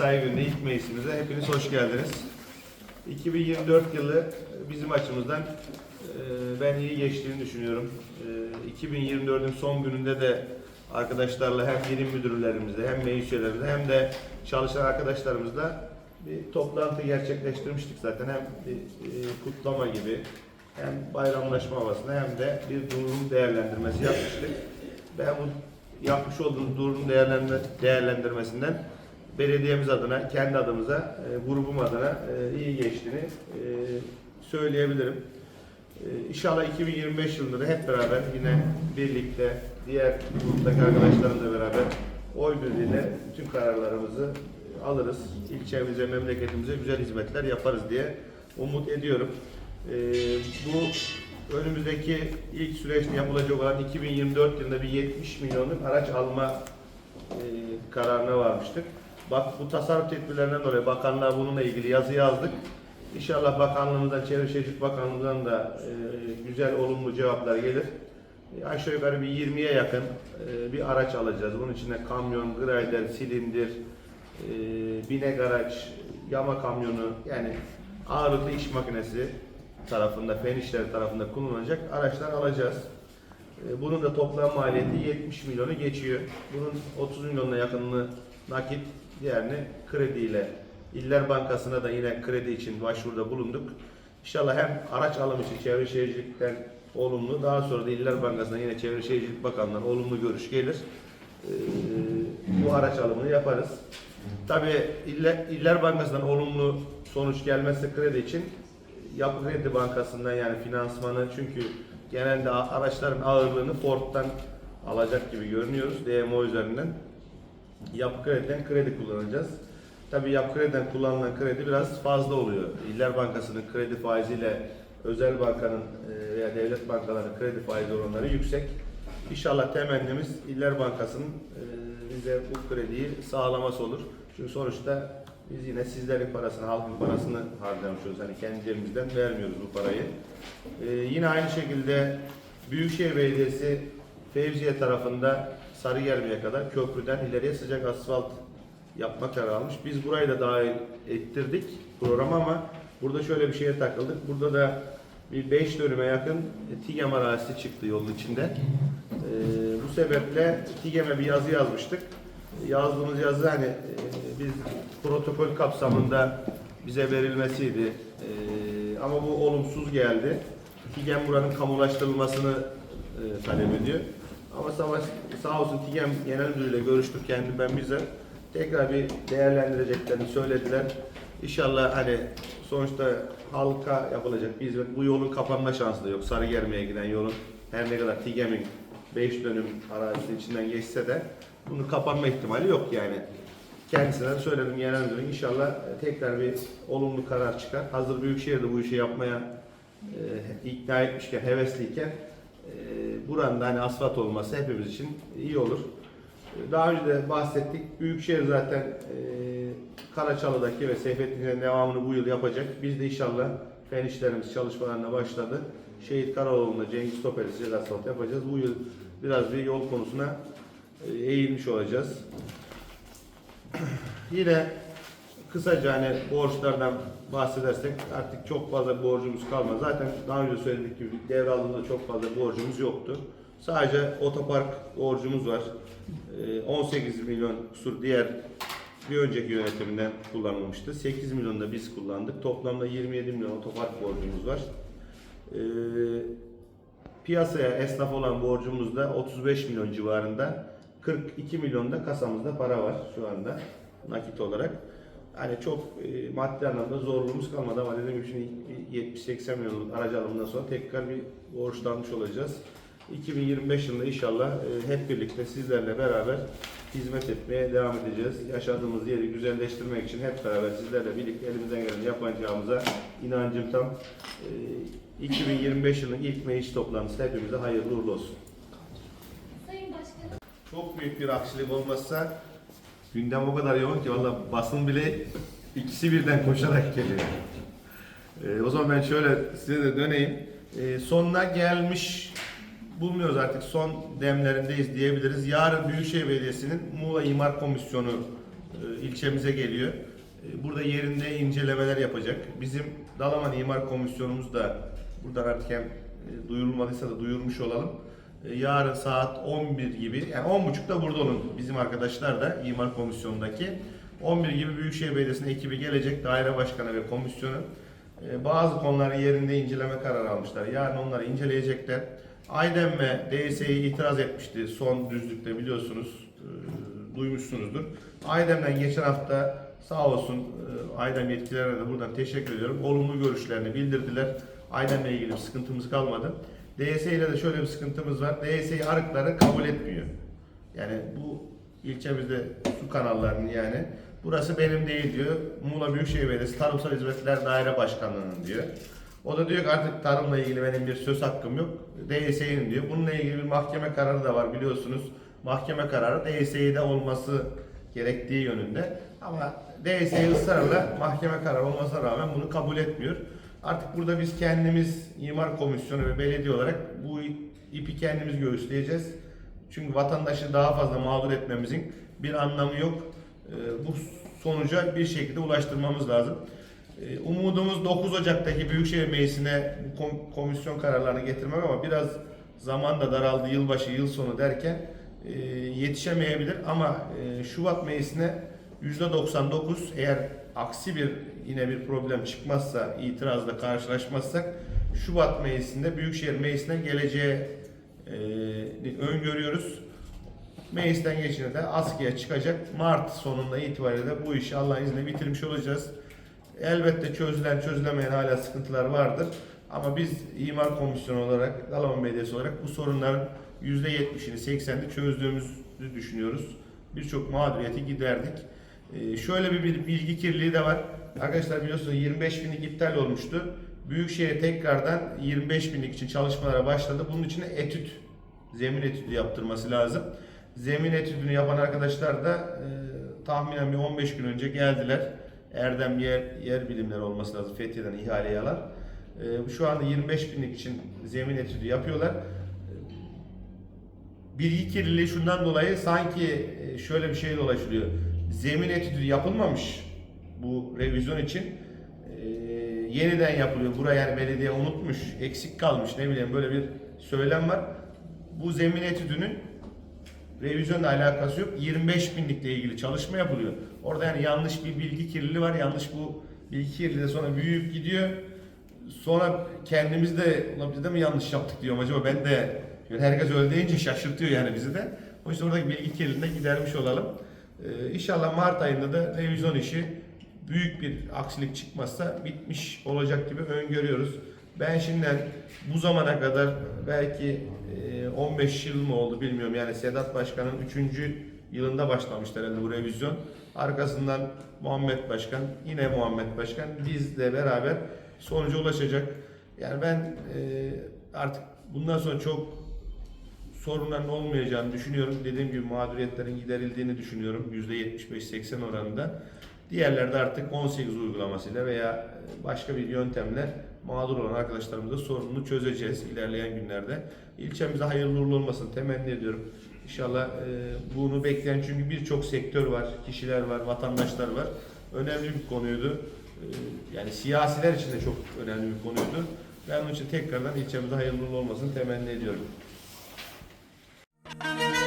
mesai günü ilk meclisimize hepiniz hoş geldiniz. 2024 yılı bizim açımızdan e, ben iyi geçtiğini düşünüyorum. E, 2024'ün son gününde de arkadaşlarla hem birim müdürlerimizle hem meclis üyelerimizle hem de çalışan arkadaşlarımızla bir toplantı gerçekleştirmiştik zaten. Hem e, kutlama gibi hem bayramlaşma havasında hem de bir durum değerlendirmesi yapmıştık. Ben bu yapmış olduğumuz durum değerlendirme, değerlendirmesinden belediyemiz adına, kendi adımıza, e, grubum adına e, iyi geçtiğini e, söyleyebilirim. E, İnşallah 2025 yılında da hep beraber yine birlikte diğer gruptaki arkadaşlarımızla beraber oy birliğiyle bütün kararlarımızı alırız. İlçemize, memleketimize güzel hizmetler yaparız diye umut ediyorum. E, bu önümüzdeki ilk süreçte yapılacak olan 2024 yılında bir 70 milyonluk araç alma e, kararına varmıştık. Bak bu tasarruf tedbirlerinden dolayı bakanlığa bununla ilgili yazı yazdık. İnşallah bakanlığımızdan, Çevre Şehircilik Bakanlığımızdan da e, güzel, olumlu cevaplar gelir. E, aşağı yukarı bir 20'ye yakın e, bir araç alacağız. Bunun içinde kamyon, grader, silindir, e, binek araç, yama kamyonu yani ağırlıklı iş makinesi tarafında, fen işleri tarafında kullanılacak araçlar alacağız. E, Bunun da toplam maliyeti 70 milyonu geçiyor. Bunun 30 milyonuna yakınını nakit, diğerini krediyle. İller Bankası'na da yine kredi için başvuruda bulunduk. İnşallah hem araç alımı için Çevre Şehircilik'ten olumlu, daha sonra da İller Bankası'na yine Çevre Şehircilik Bakanlığı'ndan olumlu görüş gelir. E, Bu araç alımını yaparız. Tabii İller, İller Bankası'ndan olumlu sonuç gelmezse kredi için Yapı Kredi Bankası'ndan yani finansmanı çünkü genelde araçların ağırlığını Ford'dan alacak gibi görünüyoruz DMO üzerinden. Yapı Kredi'den kredi kullanacağız. Tabii Yapı Kredi'den kullanılan kredi biraz fazla oluyor. İller Bankası'nın kredi faiziyle özel bankanın e, veya devlet bankalarının kredi faizi oranları yüksek. İnşallah temennimiz İller Bankası'nın e, bize bu krediyi sağlaması olur. Çünkü sonuçta biz yine sizlerin parasını, halkın parasını harcamış oluyoruz. Hani kendi cebimizden vermiyoruz bu parayı. Ee, yine aynı şekilde Büyükşehir Belediyesi Fevziye tarafında Sarıgerme'ye kadar köprüden ileriye sıcak asfalt yapma kararı almış. Biz burayı da dahil ettirdik programa ama burada şöyle bir şeye takıldık. Burada da bir 5 dönüme yakın TİGEM arazisi çıktı yolun içinde. Ee, bu sebeple TİGEM'e bir yazı yazmıştık. Yazdığımız yazı hani e, biz protokol kapsamında bize verilmesiydi. Ee, ama bu olumsuz geldi. TİGEM buranın kamulaştırılmasını e, talep ediyor. Ama savaş, sağ olsun TİGEM Genel Müdürü'yle görüştük kendim ben bize. Tekrar bir değerlendireceklerini söylediler. İnşallah hani sonuçta halka yapılacak bir hizmet. Bu yolun kapanma şansı da yok. Sarıgerme'ye giden yolun her ne kadar TİGEM'in 5 dönüm arazisi içinden geçse de bunun kapanma ihtimali yok yani. Kendisine de söyledim genel müdürüm inşallah e, tekrar bir olumlu karar çıkar. Hazır Büyükşehir'de bu işi yapmaya e, ikna etmişken, hevesliyken buranın hani asfalt olması hepimiz için iyi olur. Daha önce de bahsettik. Büyükşehir zaten e, Karaçalı'daki ve Seyfettin'in devamını bu yıl yapacak. Biz de inşallah fen işlerimiz çalışmalarına başladı. Şehit Karaoğlu'nda Cengiz Topel'i sıcak asfalt yapacağız. Bu yıl biraz bir yol konusuna e, eğilmiş olacağız. Yine kısaca hani borçlardan bahsedersek artık çok fazla borcumuz kalmadı. Zaten daha önce söyledik gibi devraldığımızda çok fazla borcumuz yoktu. Sadece otopark borcumuz var. Ee, 18 milyon kusur diğer bir önceki yönetiminden kullanılmıştı. 8 milyon da biz kullandık. Toplamda 27 milyon otopark borcumuz var. Ee, piyasaya esnaf olan borcumuz da 35 milyon civarında. 42 milyon da kasamızda para var şu anda nakit olarak. Hani çok e, maddi anlamda zorluğumuz kalmadı ama dediğim gibi şimdi 70-80 milyonluk aracı alımından sonra tekrar bir borçlanmış olacağız. 2025 yılında inşallah e, hep birlikte sizlerle beraber hizmet etmeye devam edeceğiz. Yaşadığımız yeri güzelleştirmek için hep beraber sizlerle birlikte elimizden geleni yapacağımıza inancım tam. E, 2025 yılının ilk meclis toplantısı hepimize hayırlı uğurlu olsun. Sayın Başkanım, Çok büyük bir aksilik olmazsa gündem o kadar yoğun ki valla basın bile ikisi birden koşarak geliyor. Ee, o zaman ben şöyle size de döneyim. Ee, sonuna gelmiş bulmuyoruz artık son demlerindeyiz diyebiliriz. Yarın Büyükşehir Belediyesi'nin Muğla İmar Komisyonu e, e, ilçemize geliyor. E, Burada yerinde incelemeler yapacak. Bizim Dalaman İmar Komisyonumuz da buradan artık hem e, duyurulmadıysa da duyurmuş olalım. Yarın saat 11 gibi, yani 10.30'da burada olun bizim arkadaşlar da İmar Komisyonu'ndaki. 11 gibi Büyükşehir Belediyesi'nin ekibi gelecek, daire başkanı ve komisyonu. E, Bazı konuları yerinde inceleme kararı almışlar. Yarın onları inceleyecekler. Aydem'e DSE'ye itiraz etmişti son düzlükte biliyorsunuz, e, duymuşsunuzdur. Aydem'den geçen hafta sağ olsun e, Aydem yetkililerine de buradan teşekkür ediyorum. Olumlu görüşlerini bildirdiler. Aydem'le ilgili bir sıkıntımız kalmadı. DSE ile de şöyle bir sıkıntımız var. DSE arıkları kabul etmiyor. Yani bu ilçemizde su kanallarının yani burası benim değil diyor. Muğla Büyükşehir Belediyesi Tarımsal Hizmetler Daire Başkanlığı'nın diyor. O da diyor ki artık tarımla ilgili benim bir söz hakkım yok. DSE'nin diyor. Bununla ilgili bir mahkeme kararı da var biliyorsunuz. Mahkeme kararı DSE'de olması gerektiği yönünde. Ama DSE ısrarla mahkeme kararı olmasına rağmen bunu kabul etmiyor. Artık burada biz kendimiz imar komisyonu ve belediye olarak bu ipi kendimiz göğüsleyeceğiz. Çünkü vatandaşı daha fazla mağdur etmemizin bir anlamı yok. Ee, Bu sonuca bir şekilde ulaştırmamız lazım. Ee, Umudumuz 9 Ocak'taki Büyükşehir Meclisi'ne bu kom- komisyon kararlarını getirmek ama biraz zaman da daraldı yılbaşı yıl sonu derken e, yetişemeyebilir ama Şubat Meclisi'ne %99 eğer aksi bir yine bir problem çıkmazsa itirazla karşılaşmazsak Şubat Meclisi'nde Büyükşehir Meclisi'ne geleceği e, öngörüyoruz. Meclisten geçince de askıya çıkacak. Mart sonunda itibariyle de bu işi Allah'ın izniyle bitirmiş olacağız. Elbette çözülen çözülemeyen hala sıkıntılar vardır. Ama biz imar komisyonu olarak, Dalaman Belediyesi olarak bu sorunların %70'ini 80'ini çözdüğümüzü düşünüyoruz. Birçok mağduriyeti giderdik. Ee, şöyle bir, bir bilgi kirliliği de var. Arkadaşlar biliyorsunuz 25 binlik iptal olmuştu. Büyükşehir tekrardan 25 binlik için çalışmalara başladı. Bunun için etüt, zemin etüdü yaptırması lazım. Zemin etüdünü yapan arkadaşlar da e, tahminen bir 15 gün önce geldiler. Erdem Yer, Yer Bilimleri olması lazım. Fethiye'den ihaleyi alan. E, şu anda 25 binlik için zemin etüdü yapıyorlar. Bilgi kirliliği şundan dolayı sanki e, şöyle bir şey dolaşılıyor. Zemin etüdü yapılmamış bu revizyon için. E, yeniden yapılıyor. Buraya yani belediye unutmuş, eksik kalmış ne bileyim böyle bir söylem var. Bu zemin etüdünün revizyonla alakası yok. 25 binlikle ilgili çalışma yapılıyor. Orada yani yanlış bir bilgi kirliliği var. Yanlış bu bilgi kirliliği de sonra büyüyüp gidiyor. Sonra kendimiz de biz de mi yanlış yaptık diyorum acaba ben de herkes öyle deyince şaşırtıyor yani bizi de. O yüzden oradaki bilgi kirliliğini gidermiş olalım. Ee, inşallah Mart ayında da revizyon işi büyük bir aksilik çıkmazsa bitmiş olacak gibi öngörüyoruz. Ben şimdiden bu zamana kadar belki e, 15 yıl mı oldu bilmiyorum. Yani Sedat Başkan'ın 3. yılında başlamışlar herhalde bu revizyon. Arkasından Muhammed Başkan, yine Muhammed Başkan bizle beraber sonuca ulaşacak. Yani ben e, artık bundan sonra çok sorunların olmayacağını düşünüyorum. Dediğim gibi mağduriyetlerin giderildiğini düşünüyorum. %75-80 oranında. Diğerlerde artık 18 uygulamasıyla veya başka bir yöntemle mağdur olan arkadaşlarımızla sorununu çözeceğiz ilerleyen günlerde. İlçemize hayırlı uğurlu olmasını temenni ediyorum. İnşallah e, bunu bekleyen çünkü birçok sektör var, kişiler var, vatandaşlar var. Önemli bir konuydu. E, yani siyasiler için de çok önemli bir konuydu. Ben onun için tekrardan ilçemize hayırlı uğurlu olmasını temenni ediyorum. Thank you.